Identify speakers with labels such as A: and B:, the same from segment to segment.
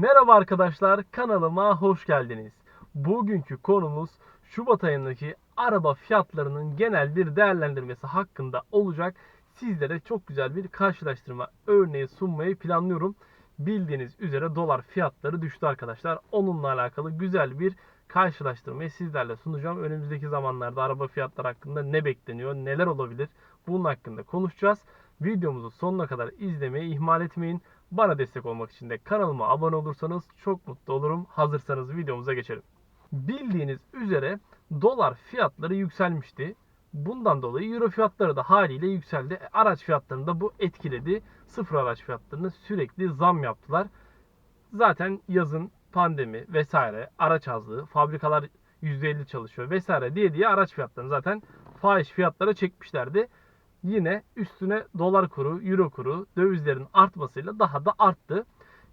A: Merhaba arkadaşlar, kanalıma hoş geldiniz. Bugünkü konumuz Şubat ayındaki araba fiyatlarının genel bir değerlendirmesi hakkında olacak. Sizlere çok güzel bir karşılaştırma örneği sunmayı planlıyorum. Bildiğiniz üzere dolar fiyatları düştü arkadaşlar. Onunla alakalı güzel bir karşılaştırmayı sizlerle sunacağım. Önümüzdeki zamanlarda araba fiyatları hakkında ne bekleniyor, neler olabilir bunun hakkında konuşacağız. Videomuzu sonuna kadar izlemeyi ihmal etmeyin. Bana destek olmak için de kanalıma abone olursanız çok mutlu olurum. Hazırsanız videomuza geçelim. Bildiğiniz üzere dolar fiyatları yükselmişti. Bundan dolayı euro fiyatları da haliyle yükseldi. E, Araç fiyatlarını da bu etkiledi. Sıfır araç fiyatlarını sürekli zam yaptılar. Zaten yazın pandemi vesaire, araç azlığı, fabrikalar %50 çalışıyor vesaire diye diye araç fiyatlarını zaten fahiş fiyatlara çekmişlerdi. Yine üstüne dolar kuru, euro kuru, dövizlerin artmasıyla daha da arttı.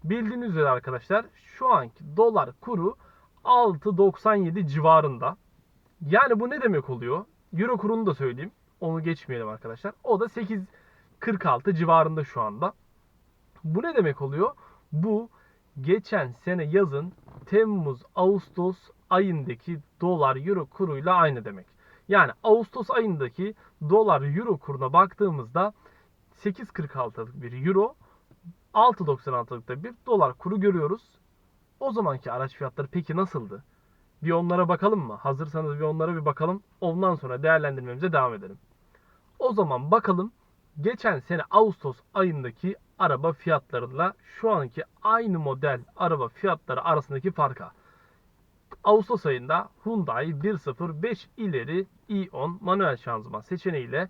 A: Bildiğiniz üzere arkadaşlar şu anki dolar kuru 6.97 civarında. Yani bu ne demek oluyor? Euro kurunu da söyleyeyim. Onu geçmeyelim arkadaşlar. O da 8.46 civarında şu anda. Bu ne demek oluyor? Bu geçen sene yazın Temmuz Ağustos ayındaki dolar euro kuruyla aynı demek. Yani Ağustos ayındaki dolar euro kuruna baktığımızda 8.46'lık bir euro 6.96'lık da bir dolar kuru görüyoruz. O zamanki araç fiyatları peki nasıldı? Bir onlara bakalım mı? Hazırsanız bir onlara bir bakalım. Ondan sonra değerlendirmemize devam edelim. O zaman bakalım geçen sene Ağustos ayındaki araba fiyatlarıyla şu anki aynı model araba fiyatları arasındaki farka. Ağustos ayında Hyundai 1.05 ileri i10 manuel şanzıman seçeneğiyle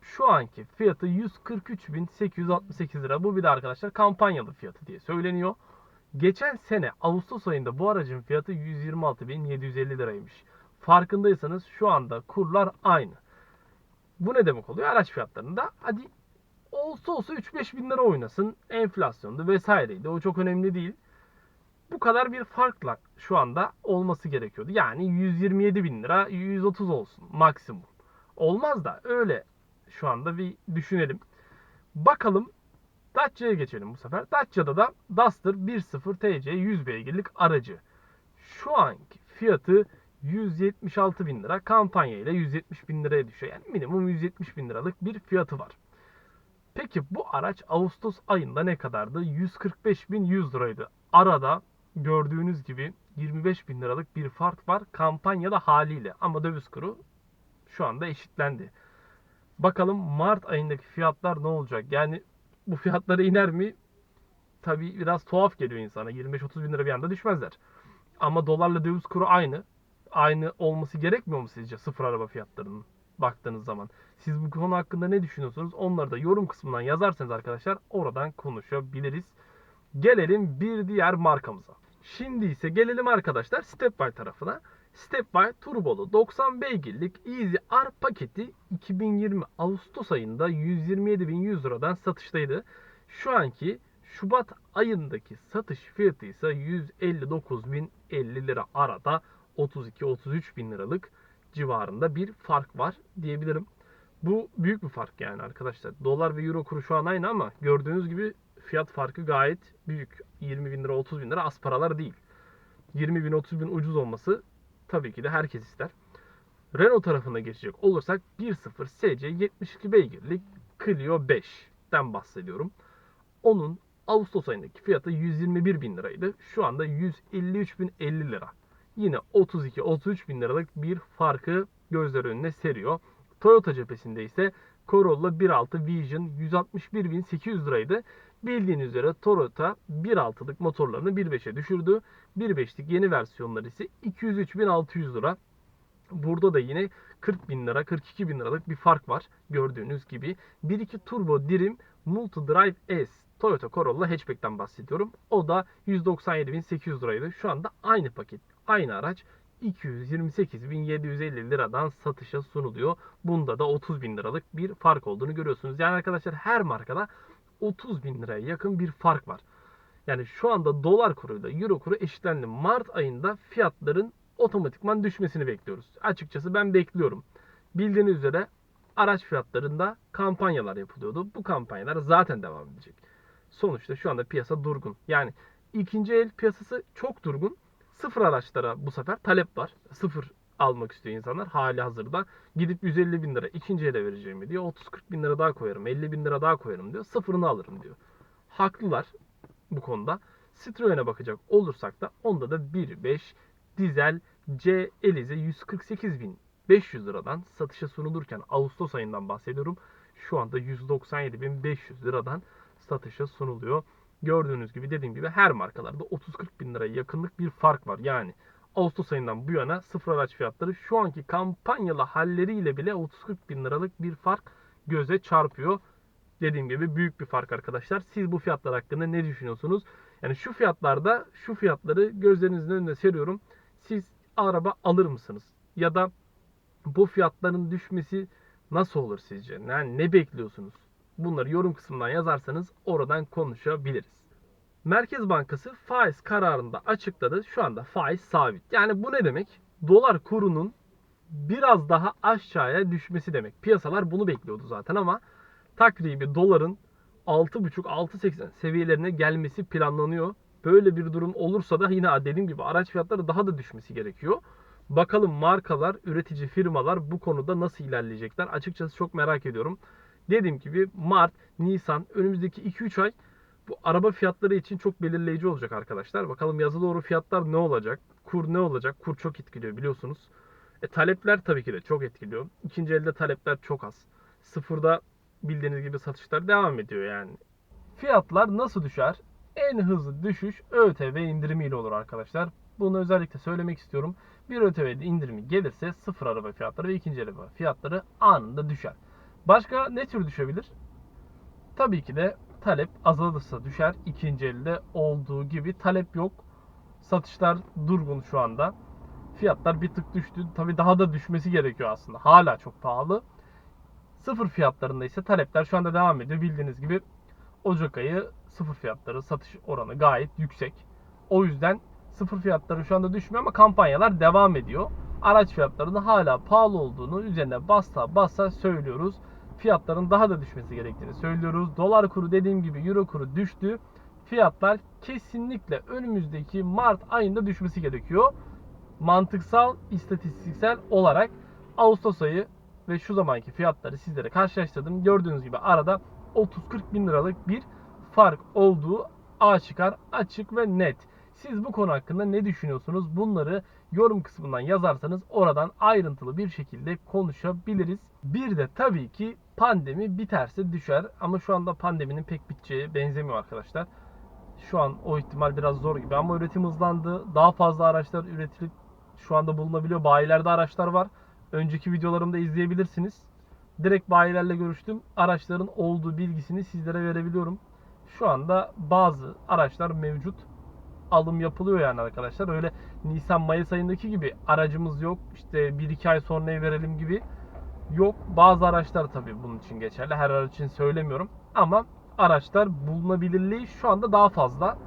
A: şu anki fiyatı 143.868 lira. Bu bir de arkadaşlar kampanyalı fiyatı diye söyleniyor. Geçen sene Ağustos ayında bu aracın fiyatı 126.750 liraymış. Farkındaysanız şu anda kurlar aynı. Bu ne demek oluyor? Araç fiyatlarında hadi olsa olsa 3-5 bin lira oynasın. Enflasyondu vesaireydi. O çok önemli değil. Bu kadar bir farkla şu anda olması gerekiyordu. Yani 127 bin lira 130 olsun maksimum. Olmaz da öyle şu anda bir düşünelim. Bakalım Dacia'ya geçelim bu sefer. Dacia'da da Duster 1.0 TC 100 beygirlik aracı. Şu anki fiyatı 176 bin lira. Kampanya ile 170 bin liraya düşüyor. Yani minimum 170 bin liralık bir fiyatı var. Peki bu araç Ağustos ayında ne kadardı? 145 bin 100 liraydı. Arada gördüğünüz gibi 25 bin liralık bir fark var kampanyada haliyle. Ama döviz kuru şu anda eşitlendi. Bakalım Mart ayındaki fiyatlar ne olacak? Yani bu fiyatlara iner mi? Tabi biraz tuhaf geliyor insana. 25-30 bin lira bir anda düşmezler. Ama dolarla döviz kuru aynı. Aynı olması gerekmiyor mu sizce sıfır araba fiyatlarının baktığınız zaman? Siz bu konu hakkında ne düşünüyorsunuz? Onları da yorum kısmından yazarsanız arkadaşlar oradan konuşabiliriz. Gelelim bir diğer markamıza. Şimdi ise gelelim arkadaşlar Stepway tarafına. Stepway turbolu 90 beygirlik Easy R paketi 2020 Ağustos ayında 127.100 liradan satıştaydı. Şu anki Şubat ayındaki satış fiyatı ise 159.050 lira arada 32-33 bin liralık civarında bir fark var diyebilirim. Bu büyük bir fark yani arkadaşlar. Dolar ve euro kuru şu an aynı ama gördüğünüz gibi fiyat farkı gayet büyük. 20 bin lira 30 bin lira az paralar değil. 20 bin 30 bin ucuz olması tabii ki de herkes ister. Renault tarafına geçecek olursak 1.0 SC 72 beygirlik Clio 5'ten bahsediyorum. Onun Ağustos ayındaki fiyatı 121 bin liraydı. Şu anda 153 bin 50 lira. Yine 32-33 bin liralık bir farkı gözler önüne seriyor. Toyota cephesinde ise Corolla 1.6 Vision 161.800 liraydı. Bildiğiniz üzere Toyota 1.6'lık motorlarını 1.5'e düşürdü. 1.5'lik yeni versiyonları ise 203.600 lira. Burada da yine 40 bin lira, 42 bin liralık bir fark var gördüğünüz gibi. 1.2 turbo dirim Multi Drive S Toyota Corolla hatchback'ten bahsediyorum. O da 197.800 liraydı. Şu anda aynı paket, aynı araç 228.750 liradan satışa sunuluyor. Bunda da 30 bin liralık bir fark olduğunu görüyorsunuz. Yani arkadaşlar her markada 30 bin liraya yakın bir fark var. Yani şu anda dolar kuruyla euro kuru eşitlendi. Mart ayında fiyatların otomatikman düşmesini bekliyoruz. Açıkçası ben bekliyorum. Bildiğiniz üzere araç fiyatlarında kampanyalar yapılıyordu. Bu kampanyalar zaten devam edecek. Sonuçta şu anda piyasa durgun. Yani ikinci el piyasası çok durgun. Sıfır araçlara bu sefer talep var. Sıfır almak istiyor insanlar hali hazırda. Gidip 150 bin lira ikinci ele vereceğimi diyor. 30-40 bin lira daha koyarım, 50 bin lira daha koyarım diyor. Sıfırını alırım diyor. Haklılar bu konuda. Citroen'e bakacak olursak da onda da 1.5 dizel C Elize 148.500 liradan satışa sunulurken Ağustos ayından bahsediyorum. Şu anda 197.500 liradan satışa sunuluyor. Gördüğünüz gibi dediğim gibi her markalarda 30-40 bin liraya yakınlık bir fark var. Yani Ağustos ayından bu yana sıfır araç fiyatları şu anki kampanyalı halleriyle bile 30-40 bin liralık bir fark göze çarpıyor. Dediğim gibi büyük bir fark arkadaşlar. Siz bu fiyatlar hakkında ne düşünüyorsunuz? Yani şu fiyatlarda şu fiyatları gözlerinizin önüne seriyorum. Siz araba alır mısınız? Ya da bu fiyatların düşmesi nasıl olur sizce? Yani ne bekliyorsunuz? Bunları yorum kısmından yazarsanız oradan konuşabiliriz. Merkez Bankası faiz kararında açıkladı. Şu anda faiz sabit. Yani bu ne demek? Dolar kurunun biraz daha aşağıya düşmesi demek. Piyasalar bunu bekliyordu zaten ama takribi doların 6.5-6.80 seviyelerine gelmesi planlanıyor. Böyle bir durum olursa da yine dediğim gibi araç fiyatları daha da düşmesi gerekiyor. Bakalım markalar, üretici firmalar bu konuda nasıl ilerleyecekler? Açıkçası çok merak ediyorum. Dediğim gibi Mart, Nisan önümüzdeki 2-3 ay bu araba fiyatları için çok belirleyici olacak arkadaşlar. Bakalım yazı doğru fiyatlar ne olacak? Kur ne olacak? Kur çok etkiliyor biliyorsunuz. E, talepler tabii ki de çok etkiliyor. İkinci elde talepler çok az. Sıfırda bildiğiniz gibi satışlar devam ediyor yani. Fiyatlar nasıl düşer? En hızlı düşüş ÖTV indirimiyle olur arkadaşlar. Bunu özellikle söylemek istiyorum. Bir ÖTV'de indirimi gelirse sıfır araba fiyatları ve ikinci araba fiyatları anında düşer. Başka ne tür düşebilir? Tabii ki de talep azalırsa düşer. İkinci elde olduğu gibi talep yok. Satışlar durgun şu anda. Fiyatlar bir tık düştü. Tabii daha da düşmesi gerekiyor aslında. Hala çok pahalı. Sıfır fiyatlarında ise talepler şu anda devam ediyor. Bildiğiniz gibi Ocak ayı sıfır fiyatları satış oranı gayet yüksek. O yüzden sıfır fiyatları şu anda düşmüyor ama kampanyalar devam ediyor. Araç fiyatlarının hala pahalı olduğunu üzerine bassa bassa söylüyoruz. Fiyatların daha da düşmesi gerektiğini söylüyoruz. Dolar kuru dediğim gibi euro kuru düştü. Fiyatlar kesinlikle önümüzdeki Mart ayında düşmesi gerekiyor. Mantıksal, istatistiksel olarak Ağustos ayı ve şu zamanki fiyatları sizlere karşılaştırdım. Gördüğünüz gibi arada 30-40 bin liralık bir fark olduğu aşikar, açık ve net. Siz bu konu hakkında ne düşünüyorsunuz? Bunları yorum kısmından yazarsanız oradan ayrıntılı bir şekilde konuşabiliriz. Bir de tabii ki pandemi biterse düşer ama şu anda pandeminin pek biteceği benzemiyor arkadaşlar. Şu an o ihtimal biraz zor gibi ama üretim hızlandı. Daha fazla araçlar üretilip şu anda bulunabiliyor. Bayilerde araçlar var. Önceki videolarımda izleyebilirsiniz. Direkt bayilerle görüştüm. Araçların olduğu bilgisini sizlere verebiliyorum. Şu anda bazı araçlar mevcut. Alım yapılıyor yani arkadaşlar. Öyle Nisan Mayıs ayındaki gibi aracımız yok. İşte 1-2 ay sonra verelim gibi yok. Bazı araçlar tabii bunun için geçerli. Her araç için söylemiyorum. Ama araçlar bulunabilirliği şu anda daha fazla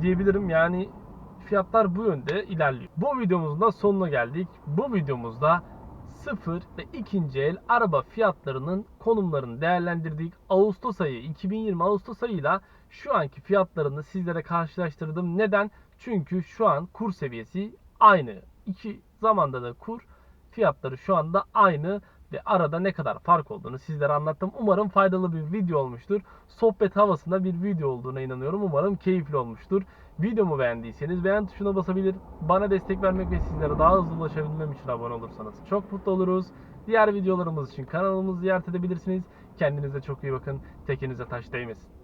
A: diyebilirim. Yani fiyatlar bu yönde ilerliyor. Bu videomuzun da sonuna geldik. Bu videomuzda sıfır ve ikinci el araba fiyatlarının konumlarını değerlendirdik. Ağustos ayı 2020 Ağustos ayıyla şu anki fiyatlarını sizlere karşılaştırdım. Neden? Çünkü şu an kur seviyesi aynı. İki zamanda da kur fiyatları şu anda aynı ve arada ne kadar fark olduğunu sizlere anlattım. Umarım faydalı bir video olmuştur. Sohbet havasında bir video olduğuna inanıyorum. Umarım keyifli olmuştur. Videomu beğendiyseniz beğen tuşuna basabilir. Bana destek vermek ve sizlere daha hızlı ulaşabilmem için abone olursanız çok mutlu oluruz. Diğer videolarımız için kanalımızı ziyaret edebilirsiniz. Kendinize çok iyi bakın. Tekinize taş değmesin.